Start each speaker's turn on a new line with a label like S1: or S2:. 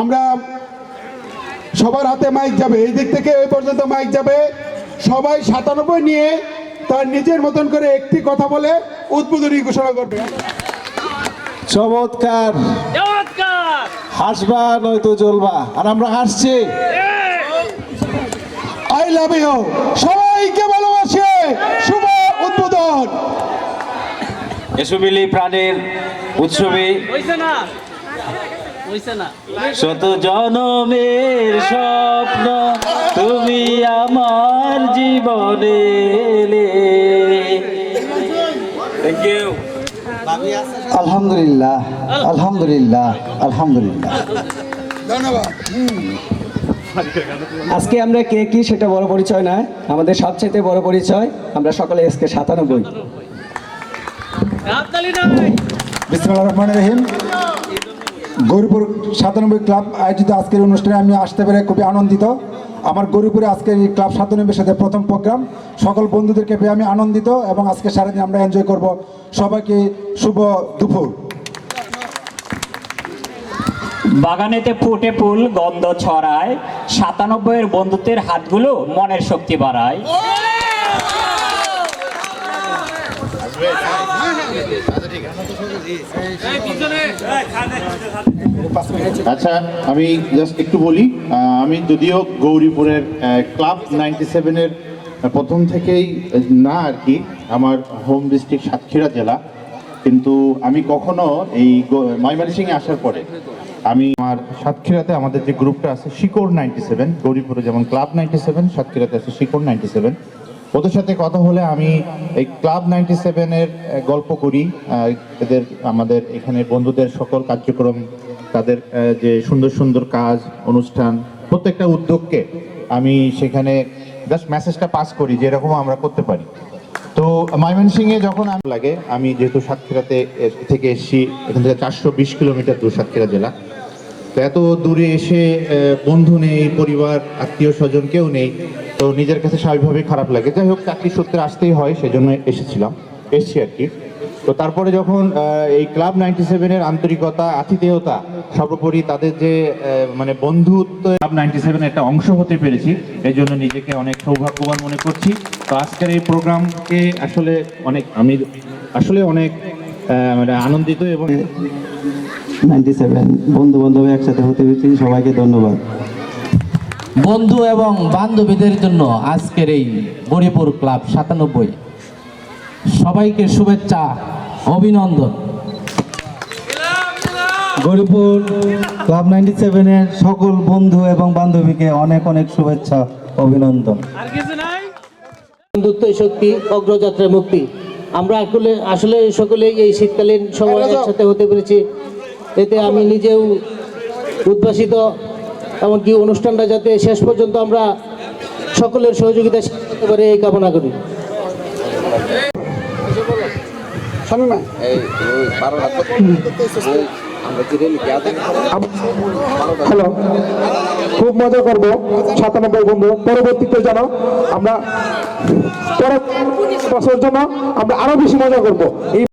S1: আমরা সবার হাতে মাইক যাবে এই দিক থেকে এই পর্যন্ত মাইক যাবে। সবাই সাতানব্বই নিয়ে তার নিজের মতন করে একটি কথা বলে উদ্বোধনী ঘোষণা করবে।
S2: চমৎকার। হাসবা নয়তো জ্বলবা। আর আমরা হাসছি।
S1: I love you. সবাইকে ভালোবাসে। শুভ উদ্বোধন।
S3: এসুবিলি প্রাণের উৎসবে। শত জনমের স্বপ্ন তুমি আমার জীবনে এলে। থ্যাংক ইউ
S4: আলহামদুলিল্লাহ আলহামদুলিল্লাহ আলহামদুলিল্লাহ।
S1: ধন্যবাদ।
S5: আজকে আমরা কে কি সেটা বড় পরিচয় নয় আমাদের সবচেয়ে বড় পরিচয় আমরা সকলে এসকে সাতানব্বই।
S6: রহিম। গৌরীপুর সাতানব্বই ক্লাব আয়োজিত আজকের অনুষ্ঠানে আমি আসতে পেরে খুবই আনন্দিত। আমার গৌরীপুরে আজকের এই ক্লাব সাতানব্বই সাথে প্রথম প্রোগ্রাম। সকল বন্ধুদেরকে পেয়ে আমি আনন্দিত এবং আজকে সারাদিন আমরা এনজয় করব। সবাইকে শুভ দুপুর।
S7: বাগানেতে ফুটে ফুল গন্ধ ছড়ায় সাতানব্বইয়ের বন্ধুত্বের হাতগুলো মনের শক্তি বাড়ায়।
S8: আচ্ছা আমি জাস্ট একটু বলি আমি যদিও গৌরীপুরের ক্লাব নাইনটি সেভেনের প্রথম থেকেই না আর কি, আমার হোম ডিস্ট্রিক্ট সাতক্ষীরা জেলা। কিন্তু আমি কখনো এই ময়মনসিংহে আসার পরে আমি আমার সাতক্ষীরাতে আমাদের যে গ্রুপটা আছে, শিকড় নাইনটি সেভেন গৌরীপুরে যেমন ক্লাব নাইনটি সেভেন সাতক্ষীরাতে আছে শিকড় নাইনটি সেভেন ওদের সাথে কথা হলে আমি এই ক্লাব নাইনটি সেভেনের গল্প করি। এদের আমাদের এখানে বন্ধুদের সকল কার্যক্রম, তাদের যে সুন্দর সুন্দর কাজ, অনুষ্ঠান, প্রত্যেকটা উদ্যোগকে আমি সেখানে জাস্ট মেসেজটা পাস করি যে আমরা করতে পারি। তো ময়মনসিংহে যখন লাগে, আমি যেহেতু সাতক্ষীরাতে থেকে এসেছি, এখান থেকে চারশো বিশ কিলোমিটার দূর সাতক্ষীরা জেলা। এত দূরে এসে বন্ধু নেই, পরিবার, আত্মীয় স্বজন কেউ নেই, তো নিজের কাছে স্বাভাবিকভাবেই খারাপ লাগে। যাই হোক, চাকরি সূত্রে আসতেই হয়, সেজন্য এসেছিলাম, এসছি আর কি। তো তারপরে যখন এই ক্লাব নাইনটি সেভেনের আন্তরিকতা, আতিথেয়তা, সর্বোপরি তাদের যে মানে বন্ধুত্ব, ক্লাব নাইনটি সেভেনের একটা অংশ হতে পেরেছি এই জন্য নিজেকে অনেক সৌভাগ্যবান মনে করছি। তো আজকের এই প্রোগ্রামকে আসলে অনেক, আমি আসলে অনেক মানে আনন্দিত এবং
S4: নাইনটি সেভেন। বন্ধু বান্ধব একসাথে হতে পেরেছি সবাইকে ধন্যবাদ।
S9: বন্ধু এবং বান্ধবীদের জন্য আজকের এই গরিপুর ক্লাব সাতানব্বই। সবাইকে শুভেচ্ছা অভিনন্দন।
S4: গরিপুর ক্লাব নাইনটি সেভেনের সকল বন্ধু এবং বান্ধবীকে অনেক অনেক শুভেচ্ছা অভিনন্দন।
S10: বন্ধুত্বই শক্তি অগ্রযাত্রায় মুক্তি। আমরা আসলে আসলে সকলেই এই শীতকালীন সময় একসাথে হতে পেরেছি। এতে আমি নিজেও উদ্ভাসিত এমনকি অনুষ্ঠানটা যাতে শেষ পর্যন্ত আমরা সকলের সহযোগিতা করতে পারে এই কামনা করি।
S6: হ্যালো। খুব মজা করব সাতানব্বই বন্ধু। পরবর্তীতে যেন আমরা পরের বছর জন্য আমরা আরও বেশি মজা করব। এই